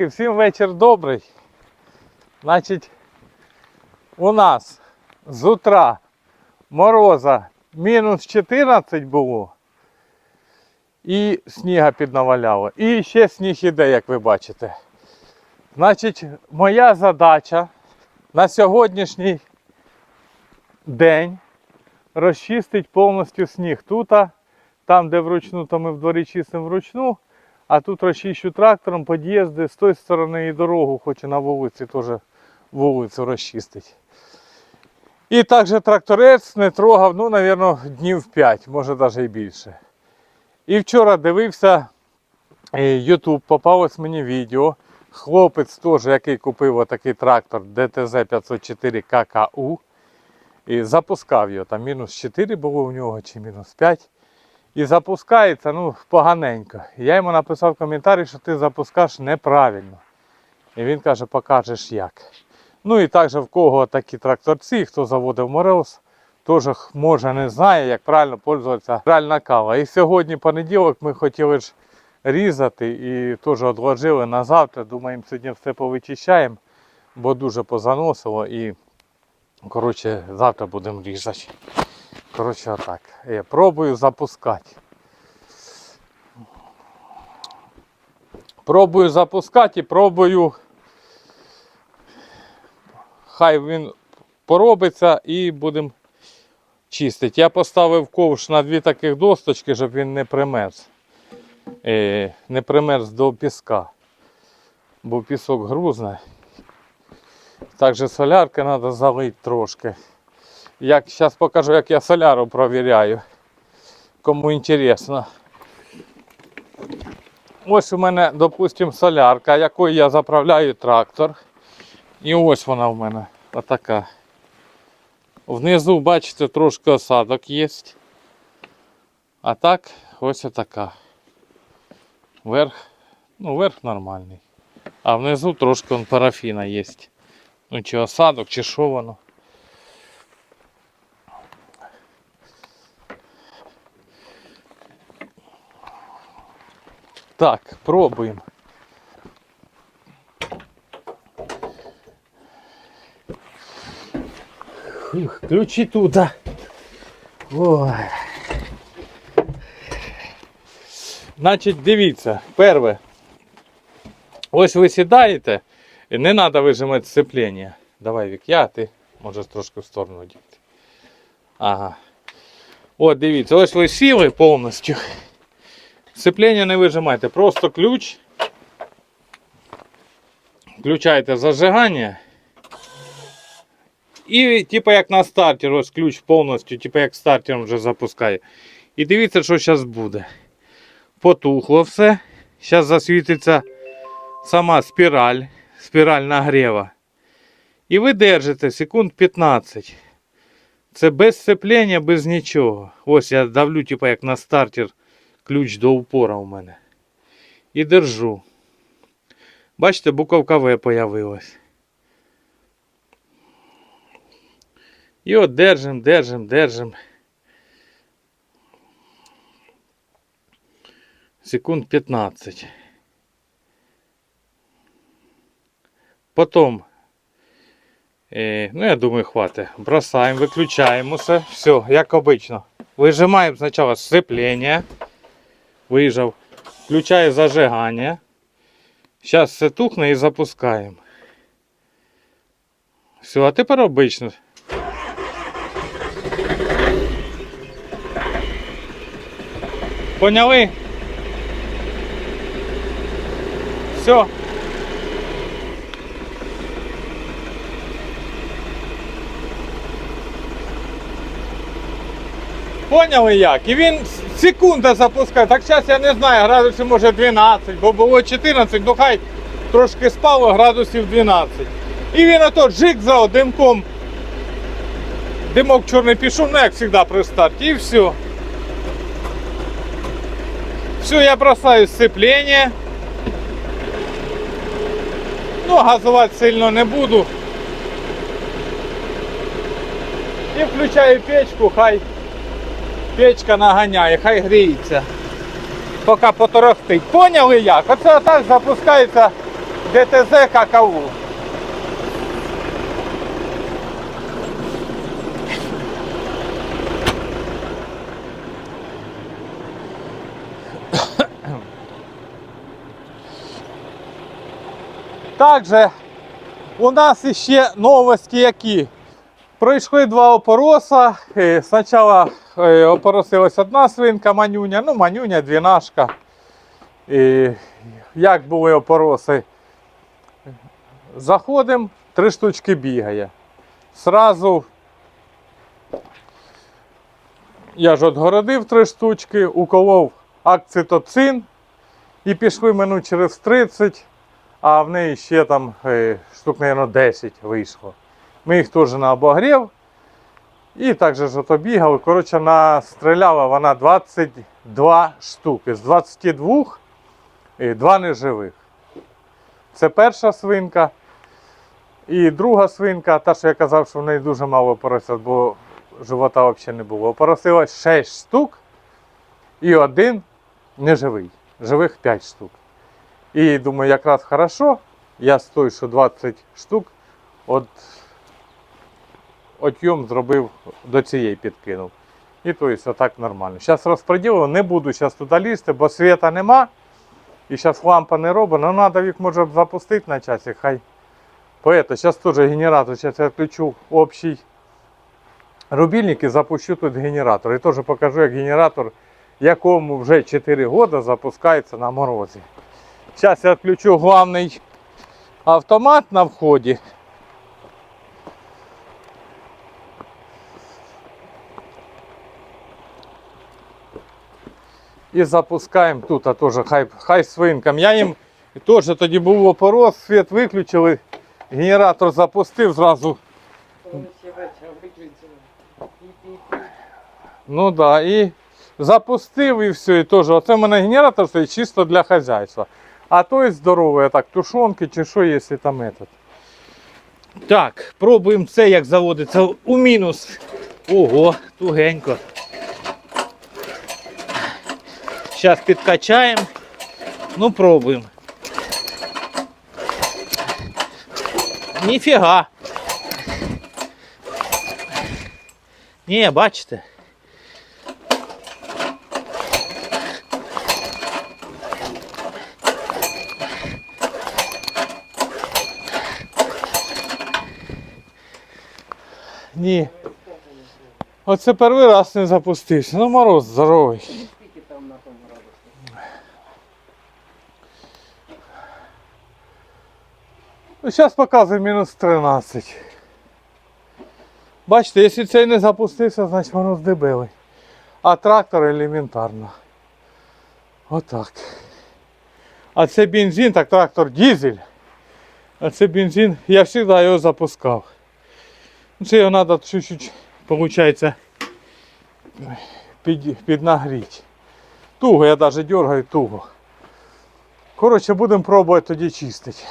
Всім вечір добрий. Значить, у нас з утра мороза мінус 14 було. І сніга піднаваляло. І ще сніг іде, як ви бачите. Значить, моя задача на сьогоднішній день розчистить повністю сніг. Тут, там, де вручну, то ми в дворі чистимо вручну. А тут розчищу трактором під'їзди, з тої сторони і дорогу хочу на вулиці теж вулицю розчистити. І також тракторець не трогав, ну, мабуть, днів 5, може навіть і більше. І вчора дивився е, YouTube, попалось мені відео. Хлопець теж, який купив отакий трактор DTZ 504 ККУ. І запускав його. Там мінус 4 було у нього чи мінус 5. І запускається ну, поганенько. Я йому написав коментар, що ти запускаєш неправильно. І він каже, покажеш як. Ну і також в кого такі тракторці, хто заводив мороз, теж може не знає, як правильно пользуватися гральна кава. І сьогодні понеділок ми хотіли ж різати і теж відложили на завтра. Думаємо, сьогодні все повичищаємо, бо дуже позаносило і коротше, завтра будемо різати. Коротше, отак. Я пробую запускати. Пробую запускати і пробую. Хай він поробиться і будемо чистити. Я поставив ковш на дві таких досточки, щоб він не примерз. Е, не примерз до піска. Бо пісок грузне. Також солярки треба залити трошки. Як зараз покажу, як я соляру провіряю. Кому інтересно. Ось у мене, допустимо, солярка, якою я заправляю трактор. І ось вона в мене отака. Внизу, бачите, трошки осадок є. А так, ось отака. Верх, ну, верх нормальний. А внизу трошки он, парафіна є. Ну, чи осадок, чи що воно. Так, пробуємо. Фух, ключі тут. Ой. Значить, дивіться, перше. Ось ви сідаєте, не треба вижимати сцеплення. Давай, Вік, я, ти можеш трошки в сторону діти. Ага. От дивіться, ось ви сіли повністю. Сцеплення не вижимайте, просто ключ. Включаєте зажигання. І типу як на стартер, ось ключ повністю, типу як стартером вже запускає. І дивіться, що зараз буде. Потухло все. Зараз засвітиться сама спіраль, спіраль нагріва. І ви держите секунд 15. Це без сцеплення, без нічого. Ось я давлю, типу як на стартер ключ до упора у мене. І держу. Бачите, буковка В появилась. І от держим, держим, держим. Секунд 15. Потом, е, ну я думаю, хватит. Бросаем, выключаем все. Як обично. Выжимаем сначала сцепление. Вижав. Включаю зажигання. Зараз все тухне і запускаємо. Все, а тепер обично. Поняли? Все. Поняли як? І він секунда запускає. Так зараз я не знаю, градусів може 12, бо було 14, ну хай трошки спало градусів 12. І він ото жик за димком. Димок чорний пішов, ну як завжди при старті, і все. Все, я бросаю сцепление. Ну, газувати сильно не буду. І включаю печку, хай печка наганяє, хай гріється. Поки поторохтить. Поняли як? Оце отак запускається ДТЗ ККУ. Также у нас ще новості які. Пройшли два опороса. Е, Спочатку е, опоросилась одна свинка, манюня, ну манюня, двінашка. І як були опороси? Заходимо, три штучки бігає. Сразу я ж отгородив три штучки, уколов акцитоцин і пішли минут через 30, а в неї ще там е, штук, мабуть, 10 вийшло. Ми їх теж на обогрів. І так же ж. Коротше, настріляла вона 22 штуки. З 22 і 2 неживих. Це перша свинка. І друга свинка, та, що я казав, що в неї дуже мало поросят, бо живота взагалі не було. Поросилось 6 штук і один неживий. Живих 5 штук. І думаю, якраз хорошо. Я з той, що 20 штук, от отйом зробив до цієї підкинув. І то есть, отак нормально. Зараз розподілив, не буду зараз туди лізти, бо світа нема. І зараз лампа не робить, але треба їх може запустити на часі, хай. Поэтому зараз теж генератор, зараз я включу общий рубільник і запущу тут генератор. І теж покажу, як генератор, якому вже 4 роки запускається на морозі. Зараз я відключу головний автомат на вході. І запускаємо тут, а теж хай, хай свинкам. Я їм теж тоді був опорос, світ виключили, генератор запустив зразу. Ну так, да, і запустив і все. І теж. Оце в мене генератор стоїть чисто для хазяйства. А той здоровий, так, тушонки чи що, якщо там этот. Так, пробуємо це, як заводиться у мінус. Ого, тугенько. Зараз підкачаємо. Ну, пробуємо. Ніфіга. Ні, бачите. Ні. Оце перший раз не запустився. Ну мороз здоровий. Скільки там на тому градусі? Ну, зараз показує мінус 13. Бачите, якщо цей не запустився, значить воно здебили. А трактор елементарно. Отак. А це бензин, так трактор дизель. А це бензин, я завжди його запускав. Ну, Це його треба чуть-чуть, виходить, під, піднагріти. Туго, я навіть дергаю туго. Коротше, будемо пробувати тоді чистити.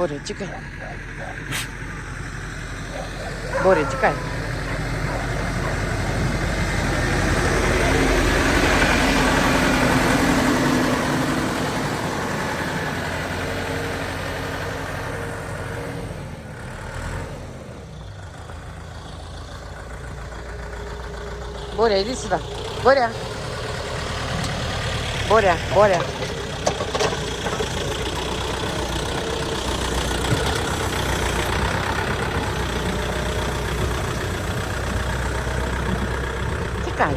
Боря, тікай. Боря, тікай. Боря, иди сюда. Боря. Боря, Боря. Тікай.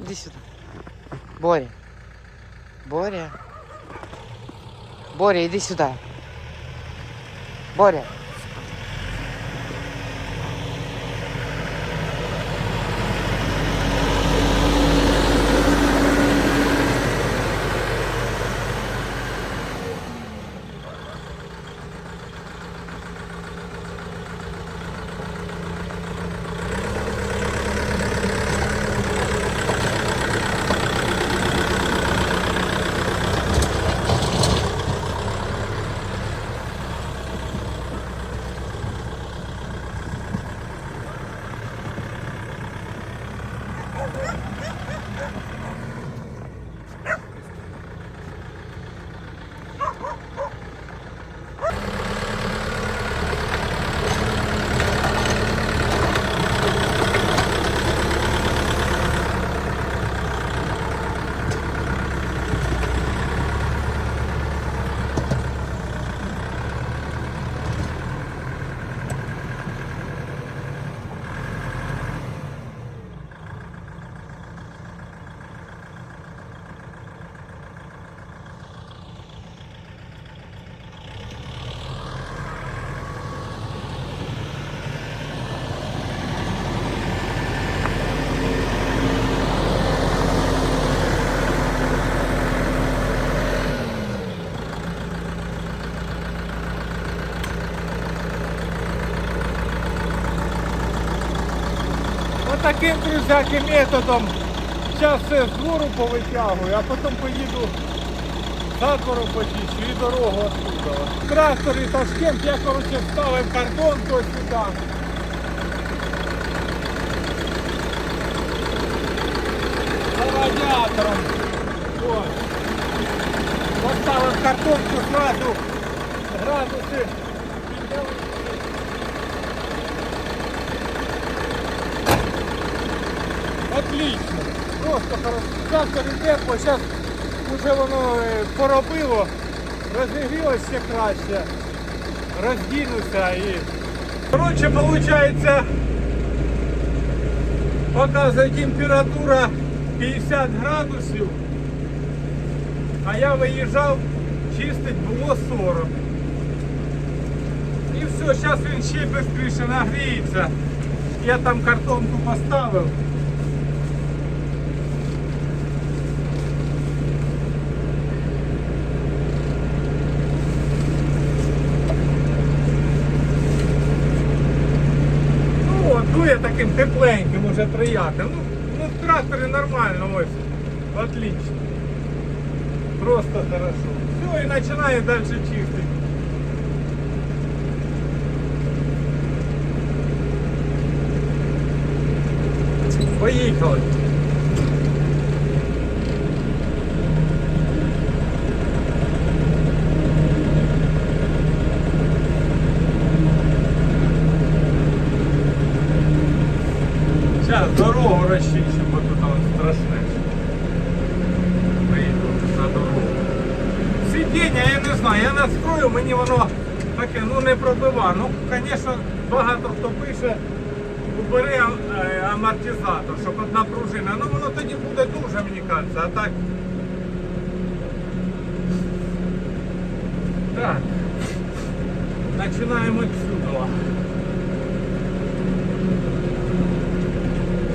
Иди сюда. Боря. Боря. Боря, иди сюда. Боря. Отаким друзяки методом. Зараз все з повитягую, а потім поїду за гору почищу і дорогу оттуда. Трактор і Ташкент, я коротше ставив картон то сюди. За радіатором. Ось. Поставив картонку зразу градуси. підняли. Отлично. Просто. Трактор іде, бо зараз вже воно е, поробило, розігрілося ще краще. Роздінуся і. Коротше, виходить, показує температура 50 градусів, а я виїжджав, чистить було 40. І все, зараз він ще швидше нагріється. Я там картонку поставив. Ну, от, дує таким тепленьким, уже приятним. Ну, ну в тракторі нормально, ось. Отлично. Просто хорошо. Все, і починаю далі чистити. Поїхали. Зараз дорогу розчищу, бо тут там страшне. Вийду на дорогу. Сидіння, я не знаю, я настрою, мені воно таке, ну не пробива. Ну, звісно, багато хто пише, убери амортизатор, щоб одна пружина. Ну воно тоді буде дуже, мені кажеться, а так. Так. Починаємо відсюди.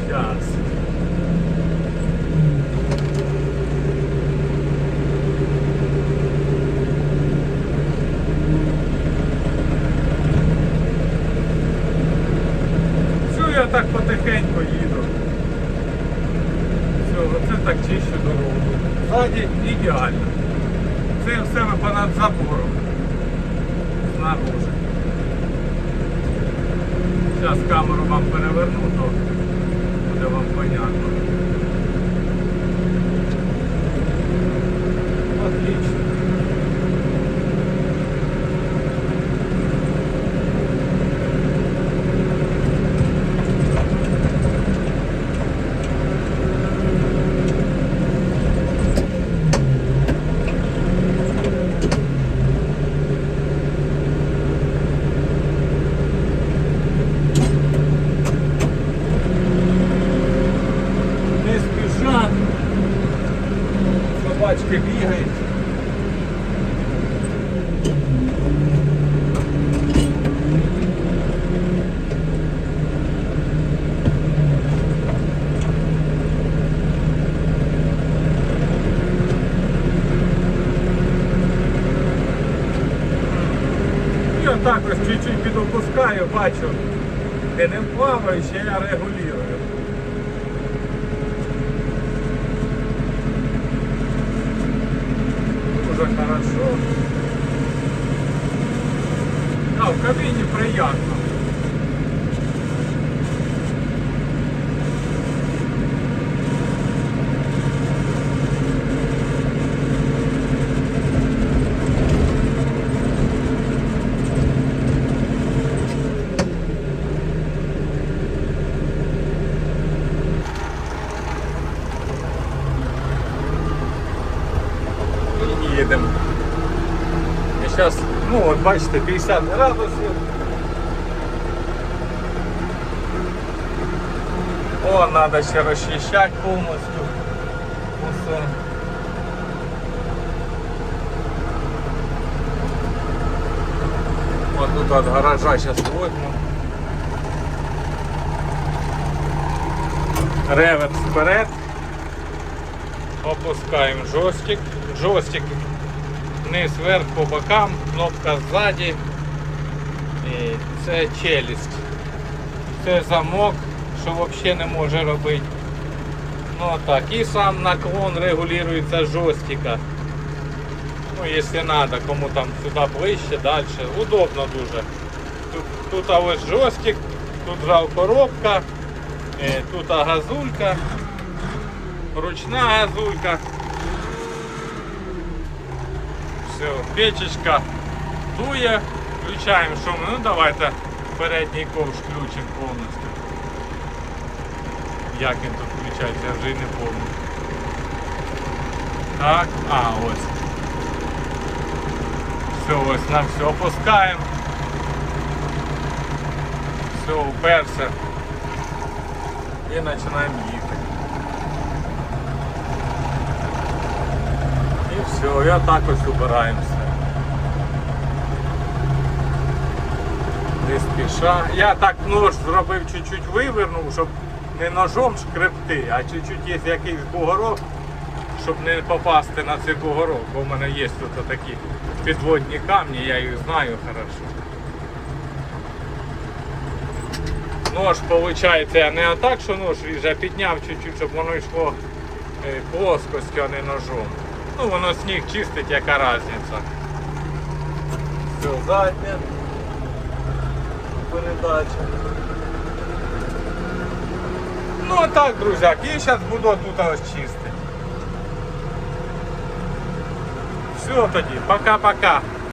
Сейчас. так чищу дорогу. Ззаді ідеально. Це все ви понад забором. Снаружи. Зараз камеру вам переверну, то буде вам понятно. Отлично. much could be бачите, 50 градусів. О, треба ще розчищати повністю. Усе. От тут от гаража зараз возьму. Реверс вперед. Опускаємо жостик. Жостик вниз вверх по бокам, кнопка ззаді. І це челюсть. Це замок, що взагалі не може робити. Ну так. І сам наклон регулюється жостика. Ну, якщо треба, кому там сюди ближче, далі. Удобно дуже. Тут, тут ось жостик, тут жав коробка, е, тут газулька, ручна газулька. Все, печечка дує, включаємо шум. Ну давайте передній ковш включимо повністю. Як він тут включається, я вже й не пам'ятаю. Так, а, ось. Все, ось нам все опускаємо. Все, уперся. І починаємо їхати. Все, я так ось убираємося. Не спіша. Я так нож зробив чуть-чуть вивернув, щоб не ножом шкребти, а чуть-чуть є якийсь бугорок, щоб не попасти на цей бугорок, бо в мене є тут такі підводні камні, я їх знаю хорошо. Нож, виходить, не отак, що нож ріже, а підняв чуть-чуть, щоб воно йшло е, плоскостю, а не ножом. Ну, воно сніг чистить, яка різниця. Все, задня. Передача. Ну а так, друзяки, і зараз буду тут ось чистити. Все тоді, пока-пока.